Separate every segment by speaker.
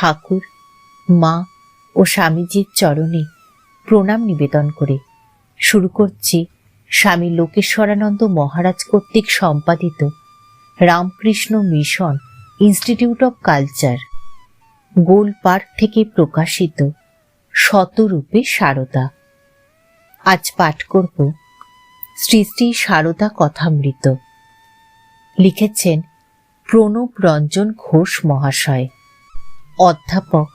Speaker 1: ঠাকুর, মা ও স্বামীজির চরণে প্রণাম নিবেদন করে। শুরু করছি স্বামী লোকেশ্বরানন্দ মহারাজ কর্তৃক সম্পাদিত Ramakrishna Mission Institute of Culture, Gol Park থেকে প্রকাশিত শতরূপে সারদা। আজ পাঠ করব শ্রী শ্রী সারদা কথামৃত। লিখেছেন প্রণব রঞ্জন ঘোষ মহাশয়। অধ্যাপক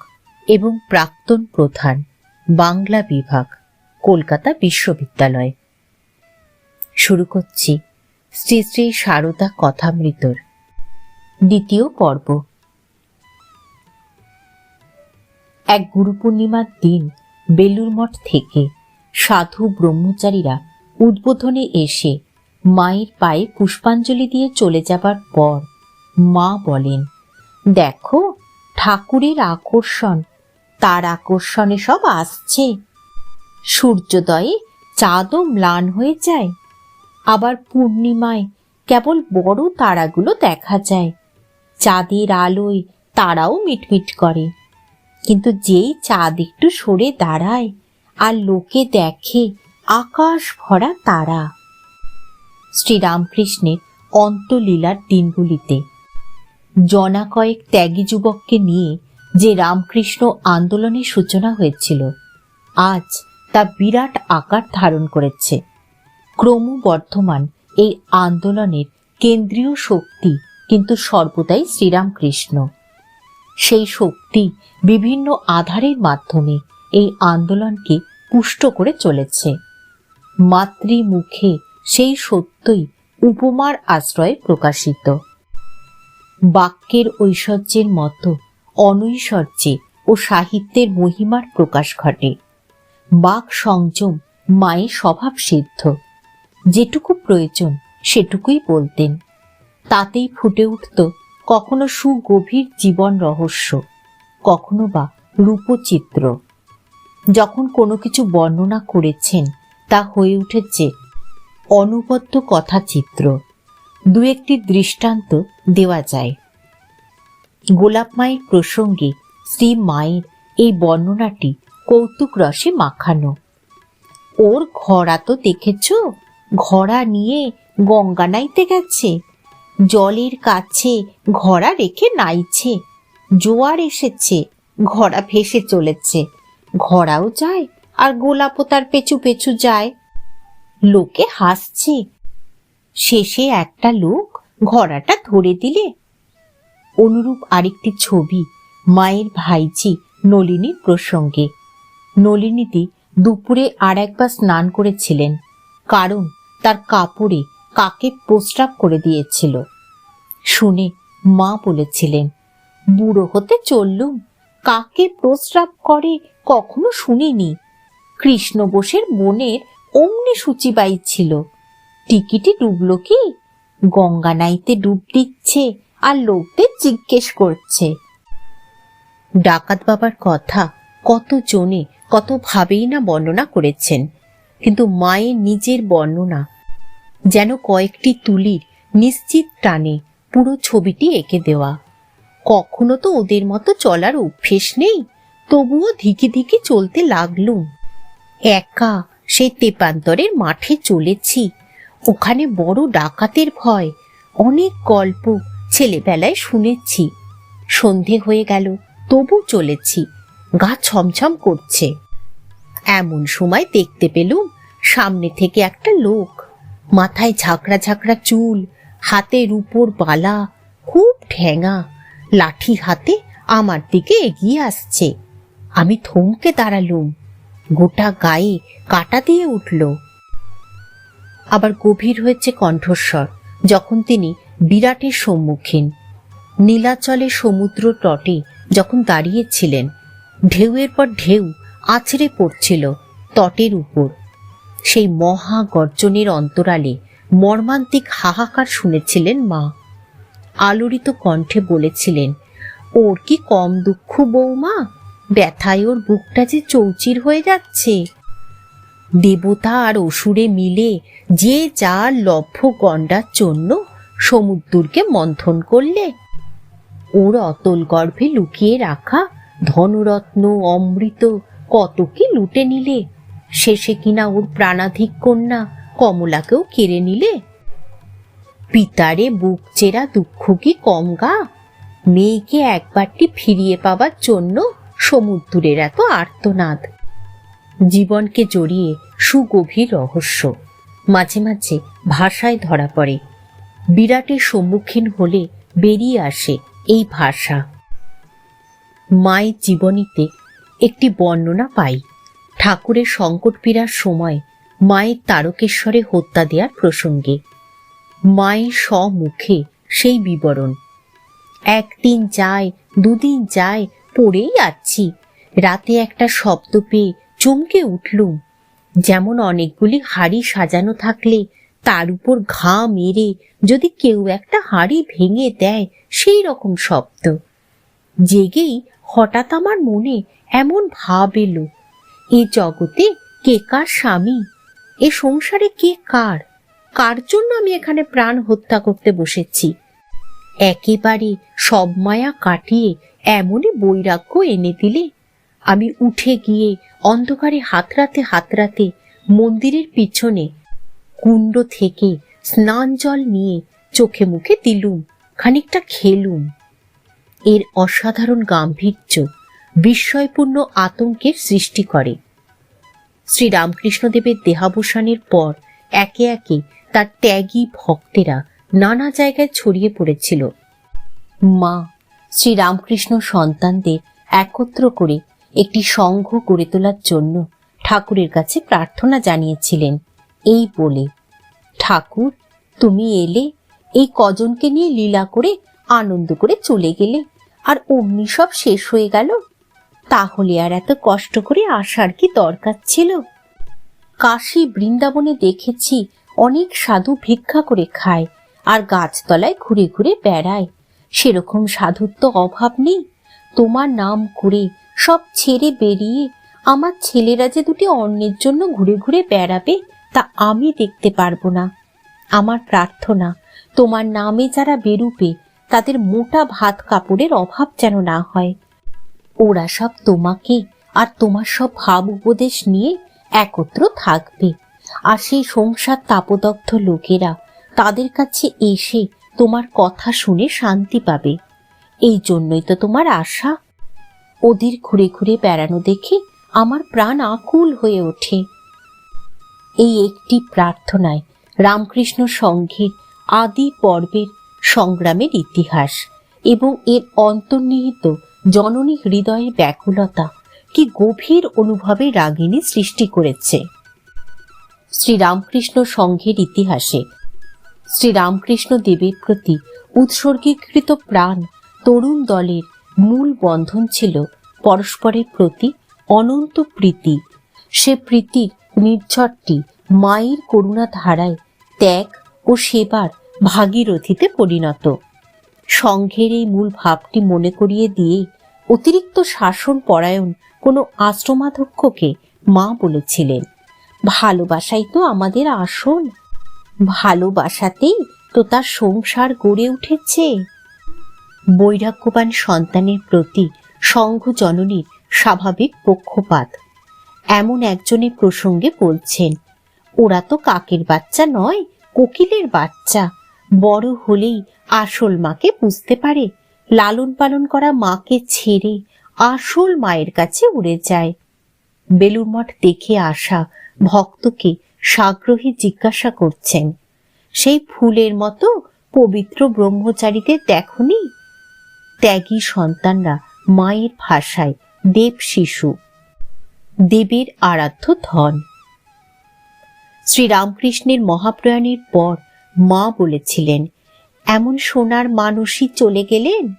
Speaker 1: এবং প্রাক্তন প্রধান, বাংলা বিভাগ, কলকাতা বিশ্ববিদ্যালয়। শুরু করছি শ্রী শ্রী সারদা কথামৃতর দ্বিতীয় পর্ব। এক গুরু পূর্ণিমার দিন বেলুর মঠ থেকে সাধু ব্রহ্মচারীরা উদ্বোধনে এসে মায়ের পায়ে পুষ্পাঞ্জলি দিয়ে চলে যাবার পর মা বলেন, দেখো ঠাকুরের আকর্ষণ। তার আকর্ষণে সব আসছে। সূর্যোদয়ে চাঁদও ম্লান হয়ে যায়। আবার পূর্ণিমায় কেবল বড় তারাগুলো দেখা যায়। চাঁদের আলোয় তারাও মিটমিট করে। কিন্তু যেই চাঁদ একটু সরে দাঁড়ায় আর লোকে দেখে, আকাশ ভরা তারা। শ্রীরামকৃষ্ণের অন্তলীলার দিনগুলিতে জনা কয়েক ত্যাগী যুবককে নিয়ে যে রামকৃষ্ণ আন্দোলনের সূচনা হয়েছিল, আজ তা বিরাট আকার ধারণ করেছে। ক্রমবর্ধমান এই আন্দোলনের কেন্দ্রীয় শক্তি কিন্তু সর্বদাই শ্রীরামকৃষ্ণ। সেই শক্তি বিভিন্ন আধারের মাধ্যমে এই আন্দোলনকে পুষ্ট করে চলেছে। মাতৃমুখে সেই সত্যই উপমার আশ্রয়ে প্রকাশিত। বাক্যের ঐশ্বর্যের মতো অনৈশ্বর্যে ও সাহিত্যের মহিমার প্রকাশ ঘটে। বাক সংযম মায়ের স্বভাব সিদ্ধ। যেটুকু প্রয়োজন সেটুকুই বলতেন। তাতেই ফুটে উঠত কখনো সুগভীর জীবন রহস্য, কখনো বা রূপচিত্র। যখন কোনো কিছু বর্ণনা করেছেন, তা হয়ে উঠেছে অনুবদ্ধ কথাচিত্র। দু একটি দৃষ্টান্ত দেওয়া যায়। গোলাপ মায়ের প্রসঙ্গে শ্রী মায়ের এই বর্ণনাটি কৌতুক রসে মাখানো। ওর ঘোড়া তো দেখেছ? ঘোড়া নিয়ে গঙ্গা নাইতে গেছে। জলের কাছে ঘোড়া রেখে নাইছে। জোয়ার এসেছে, ঘোড়া ভেসে চলেছে। ঘোড়াও যায় আর গোলাপও তার পেছু পেছু যায়। লোকে হাসছে শেষে একটা লোক ঘোড়াটা ধরে দিলে। অনুরূপ আরেকটি ছবি মায়ের ভাইজি নলিনীর প্রসঙ্গে। নলিনীদি দুপুরে আর একবার স্নান করেছিলেন, কারণ তার কাপড়ে কাকে প্রস্রাব করে দিয়েছিল। শুনে মা বলেছিলেন, বুড়ো হতে চললুম, কাকে প্রস্রাব করে কখনো শুনিনি। কৃষ্ণ বোসের বোনের অমনি সূচিবাই ছিল। টিকিটি ডুবলো কি? গঙ্গা নাইতে ডুব দিচ্ছে আর লোকদের জিজ্ঞেস করছে। ডাকাত বাবার কথা কত জনে কত ভাবেই না বর্ণনা করেছেন, কিন্তু মায়ের নিজের বর্ণনা যেন কয়েকটি তুলির নিশ্চিত টানে পুরো ছবিটি এঁকে দেওয়া। কখনো তো ওদের মতো চলার অভ্যেস নেই, তবুও ধিকে ধিকে চলতে লাগলুম। একা সেই তেপান্তরের মাঠে চলেছি ওখানে বড় ডাকাতের ভয়। অনেক গল্প ছেলেবেলায় শুনেছি। সন্ধে হয়ে গেল, তবু চলেছি। গা ছমছম করছে। এমন সময় দেখতে পেলুম, সামনে থেকে একটা লোক। মাথায় ঝাঁকড়া ঝাঁকড়া চুল হাতে রূপোর বালা, খুব ঠেঙা, লাঠি হাতে আমার দিকে এগিয়ে আসছে। আমি থমকে দাঁড়ালুম। গোটা গায়ে কাটা দিয়ে উঠল। আবার গভীর হয়েছে কণ্ঠস্বর, যখন তিনি বিরাটের সম্মুখীন। নীলাচলে সমুদ্র তটে যখন দাঁড়িয়েছিলেন, ঢেউয়ের পর ঢেউ আছড়ে পড়ছিল তটের উপর। সেই মহা গর্জনের অন্তরালে মর্মান্তিক হাহাকার শুনেছিলেন মা। আলোড়িত কণ্ঠে বলেছিলেন, ওর কি কম দুঃখ বৌমা? ব্যথায় ওর বুকটা যে চৌচির হয়ে যাচ্ছে। দেবতা আর অসুরে মিলে যে যার লভ্য গণ্ডার জন্য সমুদ্রকে মন্থন করলে, ওর অতল গর্ভে লুকিয়ে রাখা ধনরত্ন অমৃত কত কি লুটে নিলে? শেষে কিনা ওর প্রাণাধিক কন্যা কমলাকেও কেড়ে নিলে? পিতারে বুক চেরা দুঃখ কি কম গা? মেয়েকে একবারটি ফিরিয়ে পাবার জন্য সমুদ্রের এত আর্তনাদ। জীবনকে জড়িয়ে সুগভীর রহস্য। মাঝে মাঝে ভাষায় ধরা পড়ে। বিরাটের সম্মুখীন হলে বেরিয়ে আসে এই ভাষা। মায়ের জীবনীতে একটি বর্ণনা পাই। ঠাকুরের সংকট পীড়ার সময় মায়ের তারকেশ্বরে হত্যা দেওয়ার প্রসঙ্গে। মায়ের স্বমুখে সেই বিবরণ। একদিন যায়, দুদিন যায়, পড়েই আছি রাতে একটা শব্দ পেয়ে চমকে উঠলুম। যেমন অনেকগুলি হাড়ি সাজানো থাকলে তার উপর ঘা মেরে যদি কেউ একটা হাড়ি ভেঙে দেয়, সেই রকম শব্দ। জেগেই হঠাৎ আমার মনে এমন ভাব এলো, এ জগতে কে কার স্বামী? এ সংসারে কে কার? কার জন্য আমি এখানে প্রাণ হত্যা করতে বসেছি? একেবারে সব মায়া কাটিয়ে এমনই বৈরাগ্য এনে দিলে আমি উঠে গিয়ে অন্ধকারে হাতরাতে হাতরাতে মন্দিরের পিছনে কুণ্ড থেকে স্নান জল নিয়ে চোখে মুখে দিলুম, খানিকটা খেলুম। এর অসাধারণ গাম্ভীর্য বিস্ময়পূর্ণ আতঙ্কের সৃষ্টি করে। শ্রীরামকৃষ্ণদেবের দেহাবসানের পর একে একে তার ত্যাগী ভক্তেরা নানা জায়গায় ছড়িয়ে পড়েছিল। মা, শ্রীরামকৃষ্ণ সন্তানদের একত্র করে একটি সংঘ গড়ে তোলার জন্য ঠাকুরের কাছে প্রার্থনা জানিয়েছিলেন। এই বলে, ঠাকুর, তুমি এলে, এই কজনকে নিয়ে লীলা করে আনন্দ করে চলে গেলে, আর অমনি সব শেষ হয়ে গেল। তাহলে আর এত কষ্ট করে আসার কি দরকার ছিল? কাশী বৃন্দাবনে দেখেছি অনেক সাধু ভিক্ষা করে খায় আর গাছতলায় ঘুরে ঘুরে বেড়ায়। সেরকম সাধুর তো অভাব নেই। তোমার নাম করে সব ছেড়ে বেরিয়ে আমার ছেলেরা যে দুটি অন্যের জন্য ঘুরে ঘুরে বেড়াবে, তা আমি দেখতে পারব না। আমার প্রার্থনা, তোমার নামে যারা বেরুবে, তাদের মোটা ভাত কাপড়ের অভাব যেন না হয়। ওরা সব তোমাকে আর তোমার সব ভাব উপদেশ নিয়ে একত্র থাকবে। আর সেই সংসার তাপদগ্ধ লোকেরা তাদের কাছে এসে তোমার কথা শুনে শান্তি পাবে। এই জন্যই তো তোমার আশা। ওদের ঘুরে ঘুরে বেড়ানো দেখে আমার প্রাণ আকুল হয়ে ওঠে। এই একটি প্রার্থনায় রামকৃষ্ণ সংঘের আদি পর্বের সংগ্রামের ইতিহাস এবং এর অন্তর্নিহিত জননী হৃদয়ের ব্যাকুলতা কি গভীর অনুভবে রাগিনী সৃষ্টি করেছে। শ্রীরামকৃষ্ণ সংঘের ইতিহাসে শ্রীরামকৃষ্ণ দেবের প্রতি উৎসর্গীকৃত প্রাণ তরুণ দলের মূল বন্ধন ছিল পরস্পরের প্রতি অনন্ত প্রীতি। সে প্রীতির নির্ঝরটি মায়ের করুণা ধারায় ত্যাগ ও সেবার ভাগীরথীতে পরিণত। সংঘের এই মূল ভাবটি মনে করিয়ে দিয়ে অতিরিক্ত শাসন পরায়ণ কোনো আশ্রমাধ্যক্ষকে মা বলেছিলেন, ভালোবাসাই তো আমাদের আসল ভালোবাসাতেই তো তার সংসার গড়ে উঠেছে। বৈরাগ্যবান সন্তানের প্রতি সংঘ জননীর স্বাভাবিক পক্ষপাত। এমন একজনের প্রসঙ্গে বলছেন, ওরা তো কাকের বাচ্চা নয়, কোকিলের বাচ্চা। বড় হলেই আসল মাকে বুঝতে পারে। লালন পালন করা মাকে ছেড়ে আসল মায়ের কাছে উড়ে যায়। বেলুর মঠ দেখে আসা ভক্তকে সাগ্রহী জিজ্ঞাসা করছেন, সেই ফুলের মতো পবিত্র ব্রহ্মচারীদের দেখনি? ত্যাগী সন্তানরা মায়ের ভাষায় দেব শিশু, দেবের আরাধ্য ধন। শ্রীরামকৃষ্ণের মহাপ্রয়াণের পর মা বলেছিলেন, এমন সোনার মানুষই চলে গেলেন?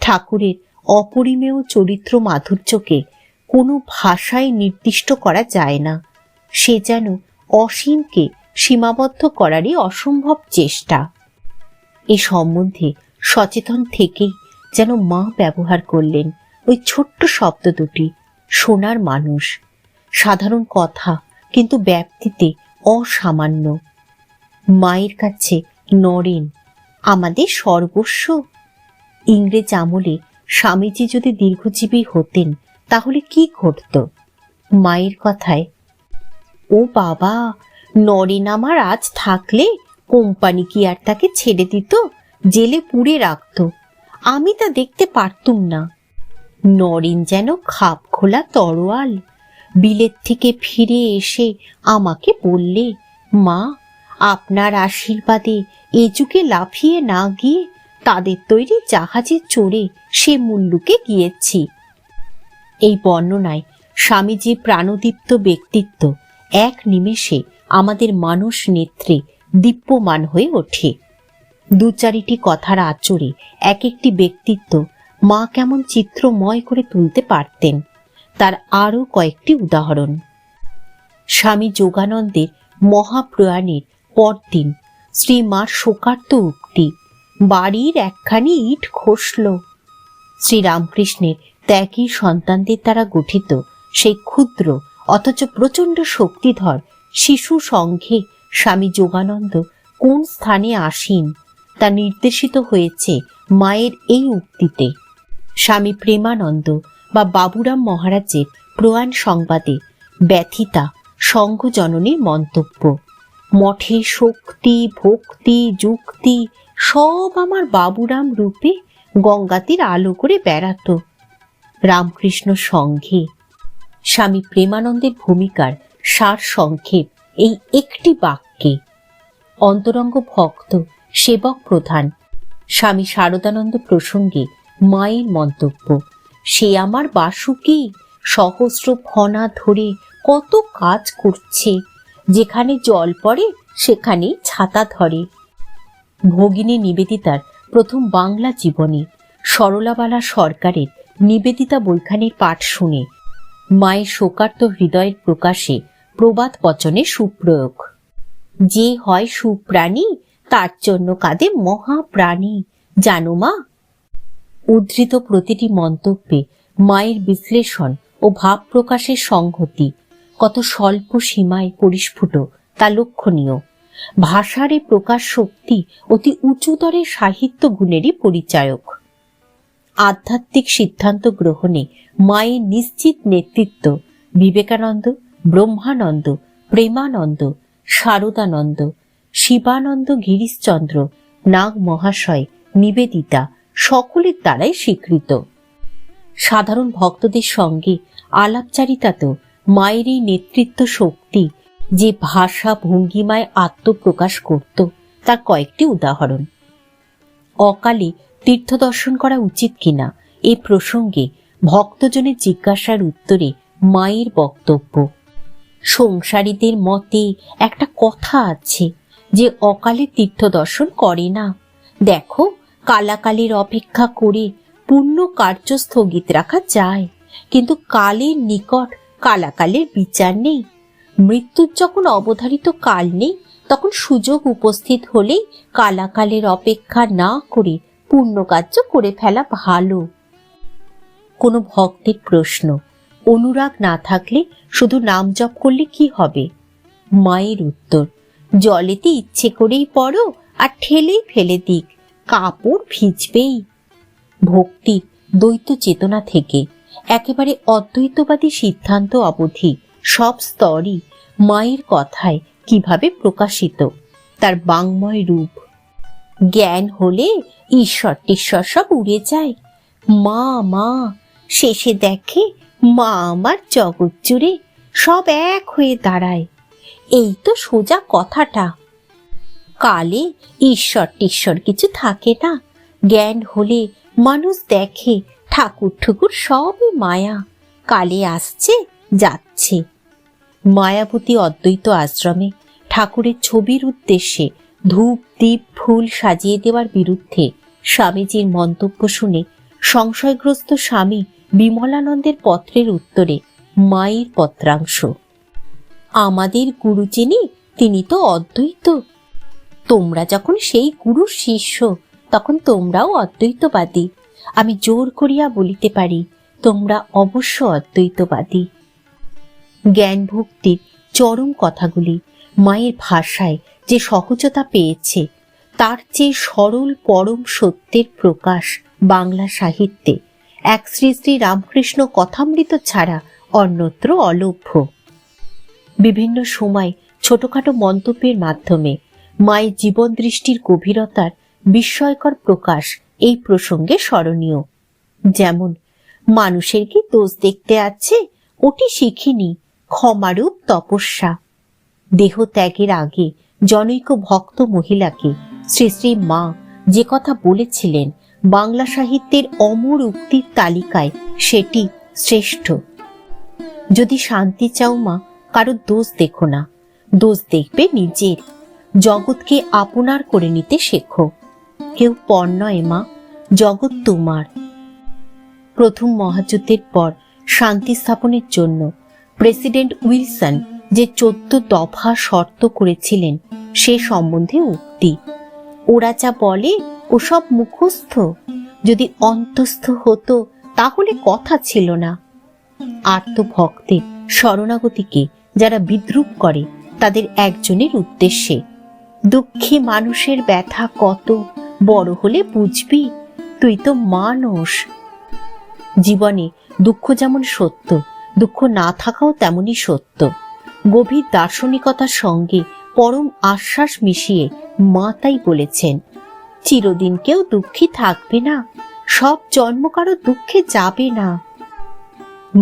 Speaker 1: ঠাকুরের অপরিমেয় চরিত্র মাধুর্যকে কোনো ভাষায় নির্দিষ্ট করা যায় না। সে যেন অসীমকে সীমাবদ্ধ করারই অসম্ভব চেষ্টা। এ সম্বন্ধে সচেতন থেকেই যেন মা ব্যবহার করলেন ওই ছোট্ট শব্দ দুটি সোনার মানুষ। সাধারণ কথা, কিন্তু ব্যাপ্তিতে অসামান্য। মায়ের কাছে, নরেন, আমাদের সর্বস্ব? ইংরেজ আমলে, স্বামীজি যদি দীর্ঘজীবী হতেন, তাহলে কি ঘটত? মায়ের কথায়, ও বাবা, নরেন আমার আজ থাকলে কোম্পানি কি আর তাকে ছেড়ে দিত? জেলে পুড়ে রাখতো। আমি তা দেখতে পারতুম না। নরেন যেন খাপ খোলা তরোয়াল। বিলেত থেকে ফিরে এসে আমাকে বললে, মা, আপনার আশীর্বাদে এ যুগে লাফিয়ে না গিয়ে তাদের তৈরি জাহাজে চড়ে সে মুল্লুকে গিয়েছি। এই বর্ণনায় স্বামীজি প্রাণদীপ্ত ব্যক্তিত্ব এক নিমেষে আমাদের মানুষ নেত্রে দীপ্যমান হয়ে ওঠে। দু চারিটি কথার আচরে এক একটি ব্যক্তিত্ব মা কেমন চিত্রময় করে তুলতে পারতেন। তার আরও কয়েকটি উদাহরণ। স্বামী যোগানন্দের মহাপ্রয়াণের পরদিন শ্রীমার শোকার্ত উক্তি, বাড়ির একখানি ইট খসল। শ্রীরামকৃষ্ণের ত্যাগী সন্তানদের দ্বারা গঠিত সেই ক্ষুদ্র অথচ প্রচণ্ড শক্তিধর শিশু সংঘে স্বামী যোগানন্দ কোন স্থানে আসীন? তা নির্দেশিত হয়েছে মায়ের এই উক্তিতে। স্বামী প্রেমানন্দ বা বাবুরাম মহারাজের প্রয়াণ সংবাদে ব্যথিতা সংঘজননীর মন্তব্য, মঠে শক্তি, ভক্তি, যুক্তি সব আমার বাবুরাম রূপে গঙ্গাতির আলো করে বেড়াতো। রামকৃষ্ণ সংঘে স্বামী প্রেমানন্দের ভূমিকার সার সংক্ষেপ এই একটি বাক্যে, অন্তরঙ্গ ভক্ত সেবক প্রধান স্বামী শারদানন্দ প্রসঙ্গে মায়ের মন্তব্য, সে আমার বাসুকি, সহস্র ফনা ধরে কত কাজ করছে, যেখানে জল পড়ে সেখানেই ছাতা ধরে। ভগিনী নিবেদিতার প্রথম বাংলা জীবনী, সরলাবালা সরকারের নিবেদিতা বৈখানির পাঠ শুনে মায়ের শোকার্ত হৃদয়ের প্রকাশে প্রবাদ বচনে সুপ্রয়োগ। যে হয় সুপ্রাণী তার জন্য কাঁদে মহাপ্রাণী জানো মা? উদ্ধৃত প্রতিটি মন্তব্যে মায়ের বিশ্লেষণ ও ভাব প্রকাশের সংহতি কত স্বল্প সীমায় পরিস্ফুট, তা লক্ষণীয়। ভাষার এই প্রকাশ শক্তি অতি উঁচুতরের সাহিত্য গুণেরই পরিচায়ক। আধ্যাত্মিক সিদ্ধান্ত গ্রহণে মায়ের নিশ্চিত নেতৃত্ব বিবেকানন্দ, ব্রহ্মানন্দ, প্রেমানন্দ শারদানন্দ শিবানন্দ গিরিশচন্দ্র, নাগ মহাশয়, নিবেদিতা, সকলের দ্বারাই স্বীকৃত। সাধারণ ভক্তদের সঙ্গে আলাপচারিতাতেও মায়ের এই নেতৃত্ব শক্তি যে ভাষা ভঙ্গিমায় আত্মপ্রকাশ করত, তার কয়েকটি উদাহরণ। অকালে তীর্থদর্শন করা উচিত কিনা এই প্রসঙ্গে ভক্তজনের জিজ্ঞাসার উত্তরে মায়ের বক্তব্য। সংসারীদের মতে একটা কথা আছে যে অকালে তীর্থ দর্শন করে না। দেখো, কালাকালের অপেক্ষা করে পূর্ণ কার্য স্থগিত রাখা যায়, কিন্তু কালের নিকট কালাকালের বিচার নেই। মৃত্যুর যখন অবধারিত কাল নেই, তখন সুযোগ উপস্থিত হলেই কালাকালের অপেক্ষা না করে পূর্ণ কার্য করে ফেলা ভালো। কোনো ভক্তের প্রশ্ন, অনুরাগ না থাকলে শুধু নাম জপ করলে কি হবে? মায়ের উত্তর জলেতে ইচ্ছে করেই পড়ো আর ঠেলেই ফেলে দিক, কাপড় ভিজবেই। ভক্তি, দ্বৈত চেতনা থেকে, একেবারে অদ্বৈতবাদী সিদ্ধান্ত অবধি, সব স্তরই মায়ের কথায় কীভাবে প্রকাশিত, তার বাংময় রূপ। জ্ঞান হলে ঈশ্বর টিশ্বর সব উড়ে যায়। মা মা, শেষে দেখে মা আমার জগৎ জুড়ে সব এক হয়ে দাঁড়ায়। এই তো সোজা কথাটা। কালে ঈশ্বর টিশ্বর কিছু থাকে না। জ্ঞান হলে মানুষ দেখে ঠাকুর ঠুকুর সবই মায়া। কালে আসছে, যাচ্ছে। মায়াবতী অদ্বৈত আশ্রমে ঠাকুরের ছবির উদ্দেশ্যে ধূপ দ্বীপ ফুল সাজিয়ে দেওয়ার বিরুদ্ধে স্বামীজির মন্তব্য শুনে সংশয়গ্রস্ত স্বামী বিমলানন্দের পত্রের উত্তরে মায়ের পত্রাংশ। আমাদের গুরু যিনি, তিনি তো অদ্বৈত। তোমরা যখন সেই গুরুর শিষ্য, তখন তোমরাও অদ্বৈতবাদী। আমি জোর করিয়া বলিতে পারি, তোমরা অবশ্য অদ্বৈতবাদী। জ্ঞান ভক্তির চরম কথাগুলি, মায়ের ভাষায় যে সহজতা পেয়েছে, তার চেয়ে সরল পরম সত্যের প্রকাশ বাংলা সাহিত্যে। এক শ্রী শ্রী রামকৃষ্ণ কথামৃত ছাড়া অন্যত্র অলভ্য। বিভিন্ন সময় ছোটখাটো মন্তব্যের মাধ্যমে মায়ের জীবন দৃষ্টির গভীরতার বিস্ময়কর প্রকাশ এই প্রসঙ্গে স্মরণীয়। যেমন, মানুষের কি দোষ দেখতে আছে? ওটি শিখিনি, ক্ষমারূপ তপস্যা। দেহ ত্যাগের আগে জনৈক ভক্ত মহিলাকে শ্রী শ্রী মা যে কথা বলেছিলেন বাংলা সাহিত্যের অমর উক্তির তালিকায় সেটি শ্রেষ্ঠ। যদি শান্তি চাও মা কারও দোষ দেখো না। দোষ দেখবে নিজের। জগৎকে আপনার করে নিতে শেখো। কেউ পর নয় মা, জগৎ তোমার। প্রথম মহাযুদ্ধের পর শান্তি স্থাপনের জন্য প্রেসিডেন্ট উইলসন যে চোদ্দ দফা শর্ত করেছিলেন, সে সম্বন্ধে উক্তি। ওরা যা বলে, ওসব মুখস্থ। যদি অন্তস্থ হতো, তাহলে কথা ছিল না। আত্মভক্তের শরণাগতিকে যারা বিদ্রুপ করে, তাদের একজনের উদ্দেশ্যে। দুঃখী মানুষের ব্যথা কত, বড় হলে বুঝবি, তুই তো মানুষ। জীবনে দুঃখ যেমন সত্য, দুঃখ না থাকাও তেমনই সত্য। গভীর দার্শনিকতার সঙ্গে পরম আশ্বাস মিশিয়ে মা তাই বলেছেন, চিরদিন কেউ দুঃখী থাকবে না, সব জন্ম কারও দুঃখে যাবে না।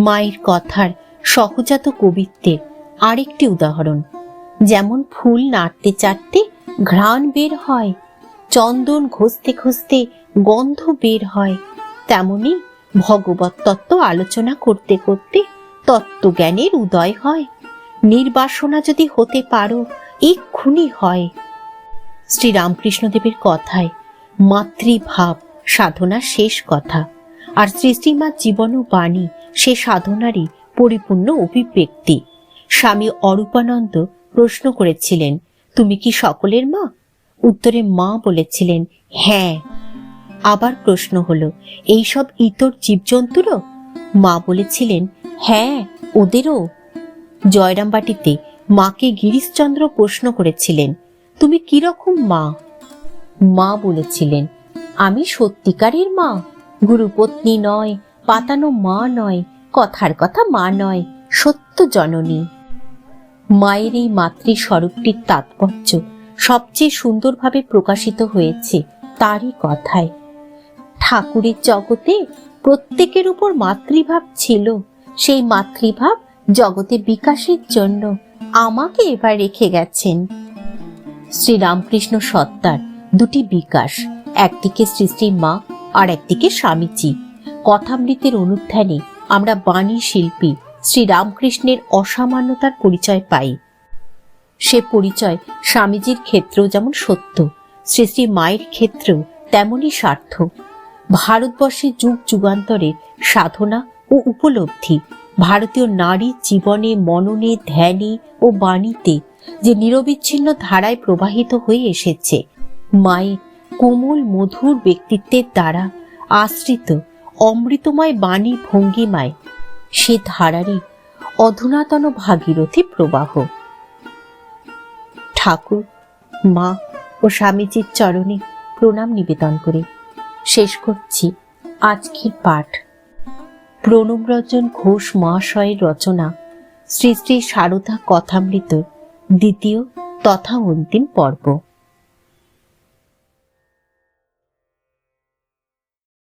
Speaker 1: মায়ের কথার সহজাত কবিত্বের আরেকটি উদাহরণ। যেমন ফুল নাড়তে চাড়তে ঘ্রাণ বের হয়, চন্দন ঘষতে ঘষতে গন্ধ বের হয়, তেমনি ভগবত তত্ত্ব আলোচনা করতে করতে তত্ত্বজ্ঞানের উদয় হয়। নির্বাসনা যদি হতে পারো, এক্ষুনি হয়। শ্রী রামকৃষ্ণদেবের কথায় মাতৃভাব সাধনার শেষ কথা, আর শ্রীমার জীবন ও বাণী সে সাধনারই পরিপূর্ণ অভিব্যক্তি। স্বামী অরূপানন্দ প্রশ্ন করেছিলেন, তুমি কি সকলের মা? উত্তরে মা বলেছিলেন হ্যাঁ। আবার প্রশ্ন হলো, এইসব ইতর জীবজন্তুরও? মা বলেছিলেন হ্যাঁ ওদেরও। জয়রামবাটিতে মাকে গিরিশচন্দ্র প্রশ্ন করেছিলেন, তুমি কীরকম মা? মা বলেছিলেন, আমি সত্যিকারের মা। গুরুপত্নী নয়, পাতানো মা নয়, কথার কথা মা নয়, সত্য জননী। মায়ের এই মাতৃ স্বরূপটির তাৎপর্য সবচেয়ে সুন্দরভাবে প্রকাশিত হয়েছে তারই কথায়। ঠাকুরের জগতে প্রত্যেকের উপর মাতৃভাব ছিল, সেই মাতৃভাব জগতে বিকাশের জন্য আমাকে এবার রেখে গেছেন। শ্রী রামকৃষ্ণ সত্তার দুটি বিকাশ, একদিকে শ্রী মা আর একদিকে স্বামীজি। কথামৃতের অনুধ্যানে আমরা বাণী শিল্পী শ্রী রামকৃষ্ণের অসামান্যতার পরিচয় পাই। সে পরিচয় স্বামীজির ক্ষেত্রেও যেমন সত্য, শ্রী শ্রী মায়ের ক্ষেত্রেও তেমনই সার্থক। ভারতবর্ষের যুগ যুগান্তরের সাধনা ও উপলব্ধি, ভারতীয় নারীর জীবনে মননে, ধ্যানে ও বাণীতে যে নিরবিচ্ছিন্ন ধারায় প্রবাহিত হয়ে এসেছে মায়ের কোমল মধুর ব্যক্তিত্বের দ্বারা আশ্রিত অমৃতময় বাণী ভঙ্গিমায় সে ধারারই অধুনাতন ভাগীরথী প্রবাহ। ঠাকুর, মা ও স্বামীজির চরণে প্রণাম নিবেদন করে। শেষ করছি আজকের পাঠ। প্রণবরঞ্জন ঘোষ মহাশয়ের রচনা শ্রী শ্রী সারদা কথামৃত দ্বিতীয় তথা অন্তিম পর্ব।